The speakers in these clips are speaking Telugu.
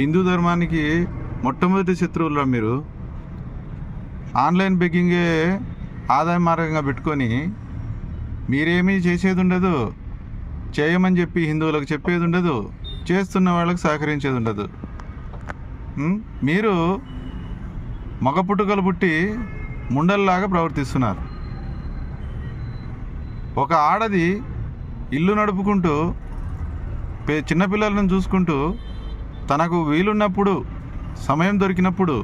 హిందూ ధర్మానికి మొట్టమొదటి శత్రువులు మీరు? ఆన్లైన్ బెగ్గింగే ఆదాయ మార్గంగా పెట్టుకొని మీరేమీ చేసేది ఉండదు చేయమని చెప్పి హిందువులకు చెప్పేది ఉండదు చేస్తున్న వాళ్ళకి సహకరించేది ఉండదు మీరు మగ పుట్టుకలు పుట్టి ముండల్లాగా ప్రవర్తిస్తున్నారు. ఒక ఆడది ఇల్లు నడుపుకుంటూ పే- చిన్నపిల్లలను చూసుకుంటూ తనకు వీలున్నప్పుడు సమయం దొరికినప్పుడు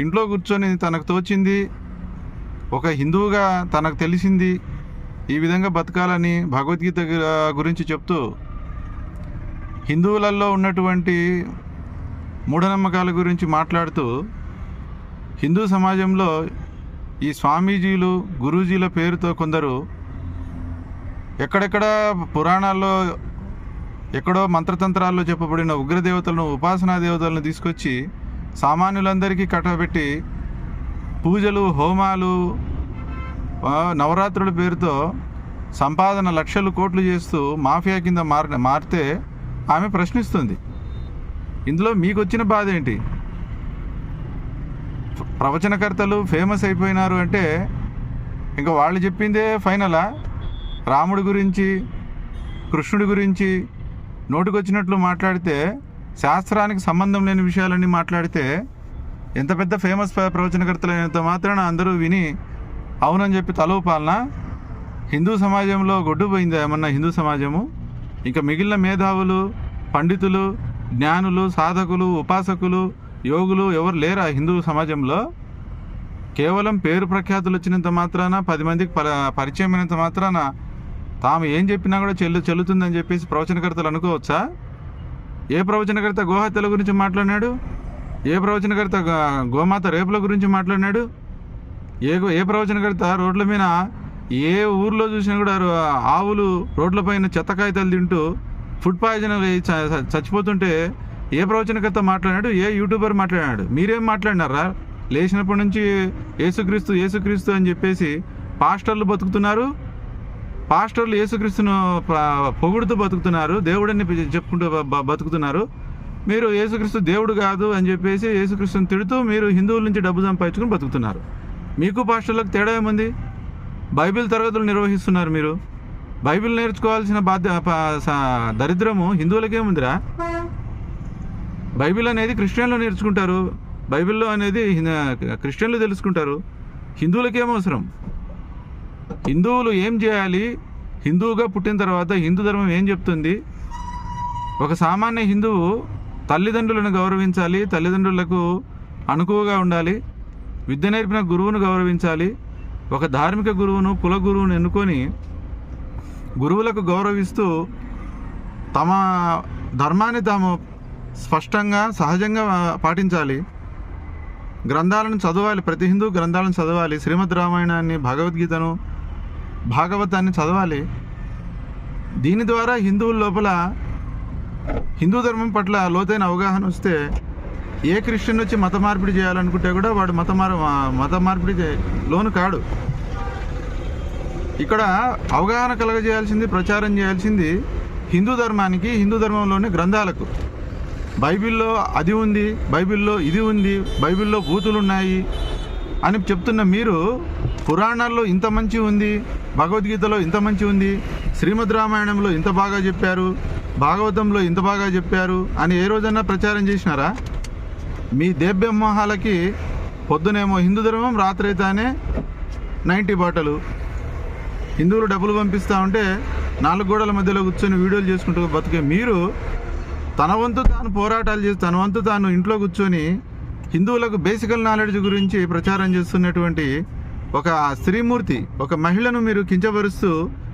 ఇంట్లో కూర్చొని తనకు తోచింది ఒక హిందువుగా తనకు తెలిసింది ఈ విధంగా బతకాలని భగవద్గీత గురించి చెప్తూ హిందువులలో ఉన్నటువంటి మూఢనమ్మకాల గురించి మాట్లాడుతూ హిందూ సమాజంలో ఈ స్వామీజీలు గురూజీల పేరుతో కొందరు ఎక్కడెక్కడ పురాణాల్లో ఎక్కడో మంత్రతంత్రాల్లో చెప్పబడిన ఉగ్రదేవతలను ఉపాసనా దేవతలను తీసుకొచ్చి సామాన్యులందరికీ కట్టబెట్టి పూజలు హోమాలు నవరాత్రుల పేరుతో సంపాదన లక్షలు కోట్లు చేస్తూ మాఫియా కింద మార్ మారితే ఆమె ప్రశ్నిస్తుంది. ఇందులో మీకు వచ్చిన బాధ ఏంటి? ప్రవచనకర్తలు ఫేమస్ అయిపోయినారు అంటే ఇంకా వాళ్ళు చెప్పిందే ఫైనలా? రాముడి గురించి కృష్ణుడి గురించి నోటికొచ్చినట్లు మాట్లాడితే శాస్త్రానికి సంబంధం లేని విషయాలన్నీ మాట్లాడితే ఎంత పెద్ద ఫేమస్ ప్రవచనకర్తలైనంత మాత్రాన అందరూ విని అవునని చెప్పి తలూపాలన హిందూ సమాజంలో గొడ్డుపోయిందా ఏమన్నా హిందూ సమాజము? ఇంకా మిగిలిన మేధావులు పండితులు జ్ఞానులు సాధకులు ఉపాసకులు యోగులు ఎవరు లేరా హిందూ సమాజంలో? కేవలం పేరు ప్రఖ్యాతులు వచ్చినంత మాత్రాన పది మందికి ప మాత్రాన తాము ఏం చెప్పినా కూడా చెల్లు చెల్లుతుందని చెప్పేసి ప్రవచనకర్తలు అనుకోవచ్చా? ఏ ప్రవచనకర్త గోహత్యల గురించి మాట్లాడినాడు? ఏ ప్రవచనకర్త గోమాత రేపుల గురించి మాట్లాడినాడు? ఏ ఏ ప్రవచనకర్త రోడ్ల మీద ఏ ఊర్లో చూసినా కూడా ఆవులు రోడ్లపైన చెత్త కాగితాలు తింటూ ఫుడ్ పాయిజన్ అయ్యి చ- చచ్చిపోతుంటే ఏ ప్రవచనకర్త మాట్లాడినాడు? ఏ యూట్యూబర్ మాట్లాడాడు మీరేం మాట్లాడినారా? లేచినప్పటి నుంచి ఏసుక్రీస్తు ఏసుక్రీస్తు అని చెప్పేసి పాస్టర్లు బతుకుతున్నారు? పాస్టర్లు యేసుక్రీస్తును ప- పొగుడుతూ బతుకుతున్నారు. దేవుడని చెప్పుకుంటూ బతుకుతున్నారు. మీరు యేసుక్రీస్తు దేవుడు కాదు అని చెప్పేసి యేసుక్రీస్తుని తిడుతూ మీరు హిందువుల నుంచి డబ్బు సంపాదించుకుని బతుకుతున్నారు. మీకు పాస్టర్లకు తేడా ఏముంది? బైబిల్ తరగతులు నిర్వహిస్తున్నారు మీరు. బైబిల్ నేర్చుకోవాల్సిన బాధ్య ప- దరిద్రము హిందువులకేముందిరా బైబిల్ అనేది క్రిస్టియన్లు నేర్చుకుంటారు. బైబిల్లో అనేది క్రిస్టియన్లు తెలుసుకుంటారు. హిందువులకేం అవసరం? హిందువులు ఏం చేయాలి? హిందువుగా పుట్టిన తర్వాత హిందూ ధర్మం ఏం చెప్తుంది? ఒక సామాన్య హిందువు తల్లిదండ్రులను గౌరవించాలి తల్లిదండ్రులకు అనుకువగా ఉండాలి విద్య నేర్పిన గురువును గౌరవించాలి ఒక ధార్మిక గురువును కుల గురువును ఎన్నుకొని గురువులకు గౌరవిస్తూ తమ ధర్మాన్ని తాము స్పష్టంగా సహజంగా పాటించాలి. గ్రంథాలను చదవాలి ప్రతి హిందూ గ్రంథాలను చదవాలి. శ్రీమద్ రామాయణాన్ని భగవద్గీతను భాగవతాన్ని చదవాలి. దీని ద్వారా హిందువుల లోపల హిందూ ధర్మం పట్ల లోతైన అవగాహన వస్తే ఏ క్రిస్టియన్ వచ్చి మత మార్పిడి చేయాలనుకుంటే కూడా వాడు మత మార్ మత మార్పిడి లోను కాడు. ఇక్కడ అవగాహన కలగజేయాల్సింది ప్రచారం చేయాల్సింది హిందూ ధర్మానికి హిందూ ధర్మంలోని గ్రంథాలకు. బైబిల్లో అది ఉంది బైబిల్లో ఇది ఉంది బైబిల్లో భూతులు ఉన్నాయి అని చెప్తున్న మీరు పురాణాల్లో ఇంత మంచి ఉంది భగవద్గీతలో ఇంత మంచి ఉంది శ్రీమద్ రామాయణంలో ఇంత బాగా చెప్పారు భాగవతంలో ఇంత బాగా చెప్పారు అని ఏ రోజన్నా ప్రచారం చేసినారా? మీ దేవ్యమోహాలకి పొద్దునేమో హిందూ ధర్మం రాత్రైతానే నైంటీ బాటలు. హిందువులు డబ్బులు పంపిస్తూ ఉంటే నాలుగు గోడల మధ్యలో కూర్చొని వీడియోలు చేసుకుంటూ బతికే మీరు తన వంతు తాను పోరాటాలు చేసి తన వంతు తాను ఇంట్లో కూర్చొని హిందువులకు బేసికల్ నాలెడ్జ్ గురించి ప్రచారం చేస్తున్నటువంటి ఒక స్త్రీమూర్తి ఒక మహిళను మీరు కించపరుస్తూ